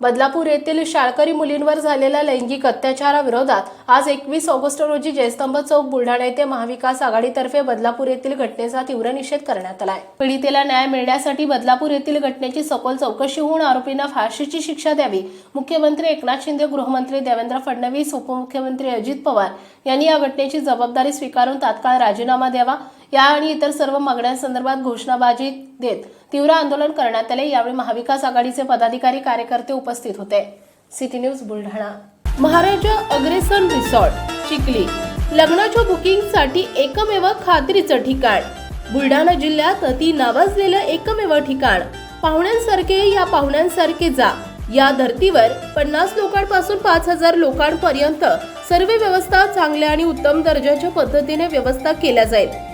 बदलापूर येथील शाळकरी मुलींवर झालेल्या लैंगिक अत्याचाराविरोधात आज एकवीस ऑगस्ट रोजी जयस्तंभ चौक बुलढाणा येथे महाविकास आघाडीतर्फे बदलापूर येथील घटनेचा तीव्र निषेध करण्यात आलाय. पीडितेला न्याय मिळण्यासाठी बदलापूर येथील घटनेची सखोल चौकशी होऊन आरोपींना फाशीची शिक्षा द्यावी मुख्यमंत्री एकनाथ शिंदे गृहमंत्री देवेंद्र फडणवीस उपमुख्यमंत्री अजित पवार यांनी या घटनेची जबाबदारी स्वीकारून तात्काळ राजीनामा द्यावा या आणि इतर सर्व मागण्यांसंदर्भात घोषणाबाजी देत तीव्र आंदोलन करण्यात आले. यावेळी महाविकास आघाडीचे पदाधिकारी कार्यकर्ते उपस्थित होते. City news Buldhana. Maharaja Agrasen resort Chikhli. लग्नाच्या बुकिंगसाठी एकमेव खात्रीचं ठिकाण. बुलढाणा जिल्ह्यात अति नावाजलेलं एकमेव ठिकाण. पाहुण्यांसारखे या पाहुण्यांसारखे जा. या धर्तीवर पन्नास लोकांपासून पाच हजार लोकांपर्यंत सर्व व्यवस्था चांगल्या आणि उत्तम दर्जाच्या पद्धतीने व्यवस्था केल्या जाईल.